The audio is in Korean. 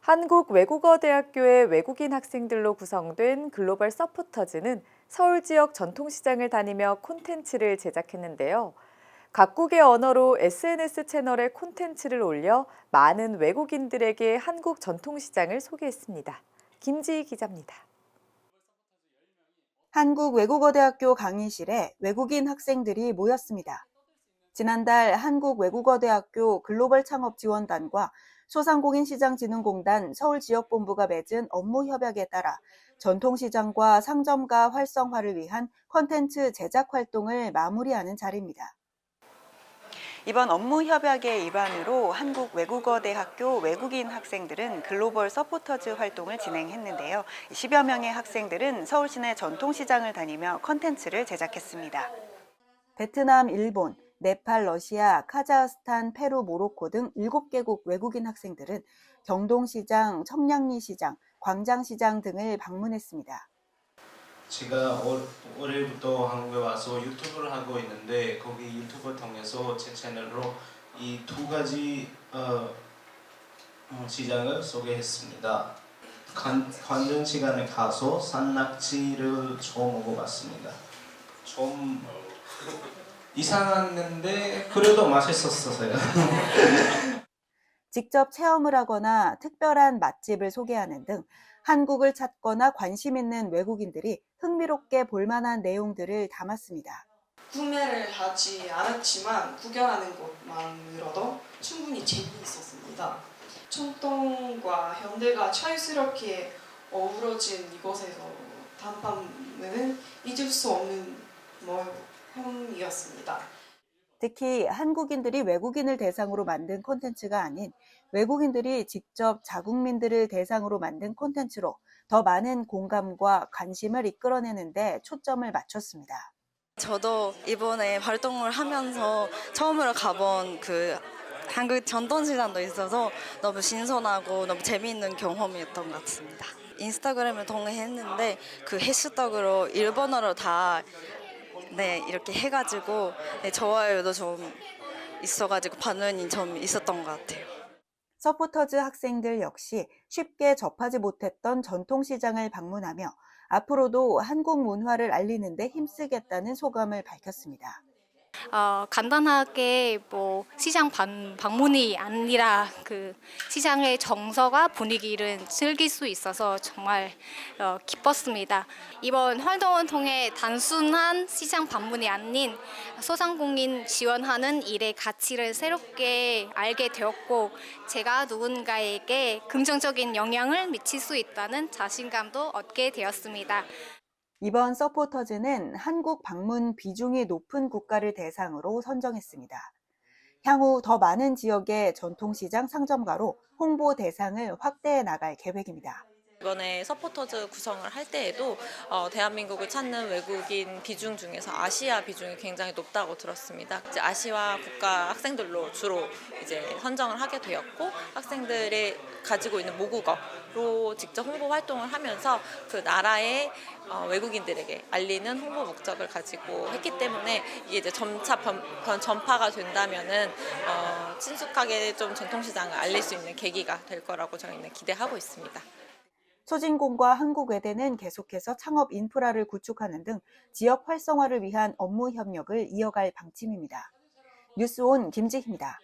한국외국어대학교의 외국인 학생들로 구성된 글로벌 서포터즈는 서울 지역 전통시장을 다니며 콘텐츠를 제작했는데요. 각국의 언어로 SNS 채널에 콘텐츠를 올려 많은 외국인들에게 한국 전통시장을 소개했습니다. 김지희 기자입니다. 한국외국어대학교 강의실에 외국인 학생들이 모였습니다. 지난달 한국외국어대학교 글로벌 창업 지원단과 소상공인시장진흥공단 서울지역본부가 맺은 업무 협약에 따라 전통시장과 상점가 활성화를 위한 콘텐츠 제작 활동을 마무리하는 자리입니다. 이번 업무 협약의 일환으로 한국외국어대학교 외국인 학생들은 글로벌 서포터즈 활동을 진행했는데요. 10여 명의 학생들은 서울 시내 전통시장을 다니며 컨텐츠를 제작했습니다. 베트남, 일본, 네팔, 러시아, 카자흐스탄, 페루, 모로코 등 7개국 외국인 학생들은 경동시장, 청량리 시장, 광장시장 등을 방문했습니다. 제가 올, 올해부터 한국에 와서 유튜브를 하고 있는데 거기 유튜브 통해서 제 채널로 이 두 가지 어, 어, 시장을 소개했습니다. 관, 관전 시간에 가서 산낙지를 처음 먹어봤습니다. 좀 이상했는데 그래도 맛있었어요. 직접 체험을 하거나 특별한 맛집을 소개하는 등 한국을 찾거나 관심 있는 외국인들이 흥미롭게 볼만한 내용들을 담았습니다. 구매를 하지 않았지만 구경하는 것만으로도 충분히 재미있었습니다. 전통과 현대가 자유스럽게 어우러진 이곳에서 단판은 잊을 수 없는 모험이었습니다. 특히 한국인들이 외국인을 대상으로 만든 콘텐츠가 아닌 외국인들이 직접 자국민들을 대상으로 만든 콘텐츠로 더 많은 공감과 관심을 이끌어내는데 초점을 맞췄습니다. 저도 이번에 활동을 하면서 처음으로 가본 그 한국 전통시장도 있어서 너무 신선하고 너무 재미있는 경험이었던 것 같습니다. 인스타그램을 통해 했는데 그 해시태그로 일본어로 다 네, 이렇게 해가지고 네, 좋아요도 좀 있어가지고 반응이 좀 있었던 것 같아요. 서포터즈 학생들 역시 쉽게 접하지 못했던 전통시장을 방문하며 앞으로도 한국 문화를 알리는 데 힘쓰겠다는 소감을 밝혔습니다. 어, 간단하게 뭐 시장 방, 방문이 아니라 그 시장의 정서가 분위기를 즐길 수 있어서 정말 어, 기뻤습니다. 이번 활동을 통해 단순한 시장 방문이 아닌 소상공인 지원하는 일의 가치를 새롭게 알게 되었고 제가 누군가에게 긍정적인 영향을 미칠 수 있다는 자신감도 얻게 되었습니다. 이번 서포터즈는 한국 방문 비중이 높은 국가를 대상으로 선정했습니다. 향후 더 많은 지역의 전통시장 상점가로 홍보 대상을 확대해 나갈 계획입니다. 이번에 서포터즈 구성을 할 때에도 어, 대한민국을 찾는 외국인 비중 중에서 아시아 비중이 굉장히 높다고 들었습니다. 이제 아시아 국가 학생들로 주로 이제 선정을 하게 되었고 학생들이 가지고 있는 모국어로 직접 홍보 활동을 하면서 그 나라의 어, 외국인들에게 알리는 홍보 목적을 가지고 했기 때문에 이게 이제 점차 변, 변- 전파가 된다면은 어, 친숙하게 좀 전통시장을 알릴 수 있는 계기가 될 거라고 저희는 기대하고 있습니다. 소진공과 한국외대는 계속해서 창업 인프라를 구축하는 등 지역 활성화를 위한 업무 협력을 이어갈 방침입니다. 뉴스온 김지희입니다.